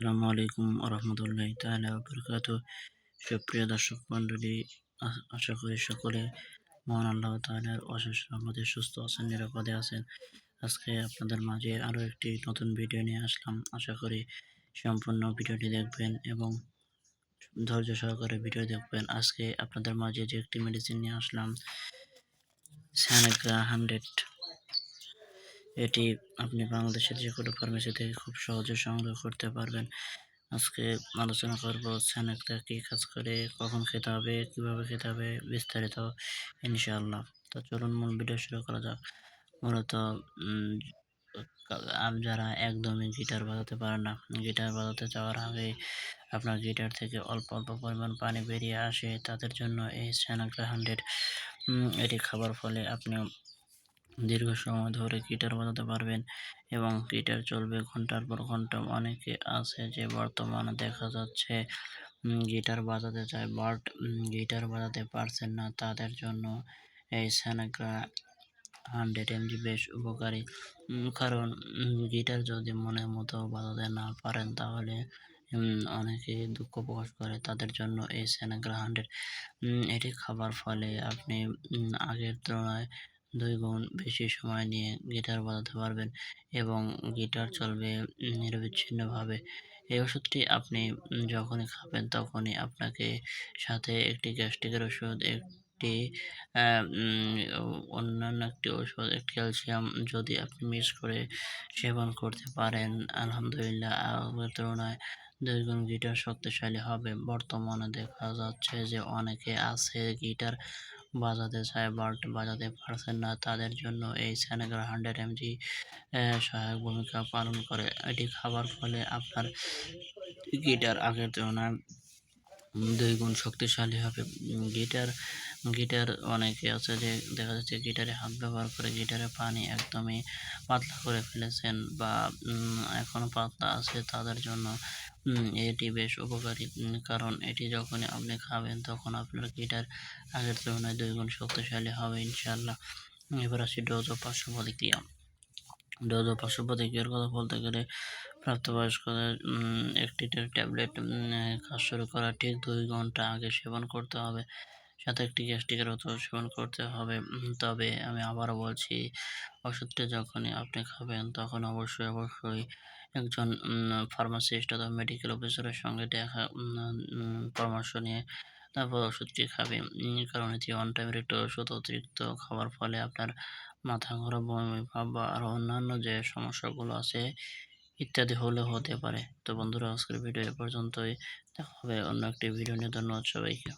আসসালামু আলাইকুম রহমতুল্লাহ তাহলে বরকাত সুপ্রিয় দর্শক মণ্ডলী আশা করি সকলে মহান আল্লাহ তাহলে অশেষ রহমতে সুস্থ আছেন, নিরাপদে আছেন। আজকে আপনাদের মাঝে আরও একটি নতুন ভিডিও নিয়ে আসলাম। আশা করি সম্পূর্ণ ভিডিওটি দেখবেন এবং ধৈর্য সহকারে ভিডিও দেখবেন। আজকে আপনাদের মাঝে যে একটি মেডিসিন নিয়ে আসলাম স্যানাগ্রা হান্ড্রেড এটি আপনি বাংলাদেশের যে কোনো ফার্মেসি থেকে খুব সহজে সংগ্রহ করতে পারবেন। আজকে আলোচনা করব স্যানাকটা কী কাজ করে, কখন খেতে হবে, কীভাবে খেতে হবে বিস্তারিত ইনশাআল্লাহ। তো চলুন মূল ভিডিও শুরু করা যাক। মূলত যারা একদমই গিটার বাজাতে পারেন না, গিটার বাজাতে যাওয়ার আগে আপনার গিটার থেকে অল্প অল্প পরিমাণ পানি বেরিয়ে আসে। তাদের জন্য এই স্যানাকটা হান্ড্রেড এটি খাবার ফলে আপনি দীর্ঘ সময় ধরে গিটার বাজাতে পারবেন এবং গিটার চলবে ঘণ্টার পর ঘণ্টা। অনেকে আছে যে বর্তমানে দেখা যাচ্ছে গিটার বাজাতে চায় বাট গিটার বাজাতে পারছেন না। তাদের জন্য এই স্যানাগ্রা হান্ড্রেড এমজি বেশ উপকারী। কারণ গিটার যদি মনের মতো বাজাতে না পারেন তাহলে অনেকে দুঃখ প্রকাশ করে। তাদের জন্য এই স্যানাগ্রা হান্ড্রেড এটি খাবার ফলে আপনি আগের তুলনায় দুই গুণ বেশি সময় নিয়ে গিটার বাজাতে পারবেন এবং গিটার চলবে নিরবিচ্ছিন্নভাবে। এই ওষুধটি আপনি যখনই খাবেন তখনই আপনাকে সাথে একটি গ্যাস্ট্রিকের ওষুধ, একটি অন্যান্য একটি ওষুধ একটি ক্যালসিয়াম যদি আপনি মিক্স করে সেবন করতে পারেন, আলহামদুলিল্লাহ আগের তুলনায় দুই গুণ গিটার শক্তিশালী হবে। বর্তমানে দেখা যাচ্ছে যে অনেকে আছে গিটার বাজাতে চায় বাট বাজাতে পারছেন না, তাদের জন্য এই স্যানেগার হান্ড্রেড এমজি সহায়ক ভূমিকা পালন করে। এটি খাবার ফলে আপনার গিটার আগের তুলনায় দুই গুণ শক্তিশালী হবে। গিটার গিটার অনেকে আছে যে দেখা যাচ্ছে গিটারে হাত ব্যবহার করে গিটারে পানি একদমই পাতলা করে ফেলেছেন বা উম, এখনও পাতলা আছে তাদের জন্য এটি বেশ উপকারী কারণ এটি যখনই আপনি খাবেন তখন আপনার গিটার আগের তুলনায় দুই গুণ শক্তিশালী হবে ইনশাল্লাহ এবার আসি ডোজ ও পার্শ্ব প্রতিক্রিয়া ডোজ ও পার্শ্ব প্রতিক্রিয়ার কথা বলতে গেলে প্রাপ্তবয়স্কদের একটি ট্যাবলেট কাজ শুরু করা ঠিক দুই ঘণ্টা আগে সেবন করতে হবে। সাথে একটি গ্যাস্ট্রিকের ওষুধ সেবন করতে হবে। তবে আমি আবারও বলছি, ওষুধটি যখনই আপনি খাবেন, তখন অবশ্যই অবশ্যই একজন ফার্মাসিস্ট অথবা মেডিকেল অফিসারের সঙ্গে দেখা পরামর্শ নিয়ে তারপর ওষুধটি খাবে। কারণ এটি অন টাইমের একটি ওষুধ, অতিরিক্ত খাওয়ার ফলে আপনার মাথা ঘোরা, বমি ভাব বা আরও অন্যান্য যে সমস্যাগুলো আছে ইত্যাদি হলেও হতে পারে। তো বন্ধুরা, আজকের ভিডিও এ পর্যন্তই। দেখা হবে অন্য একটি ভিডিও নিয়ে। ধন্যবাদ সবাইকে।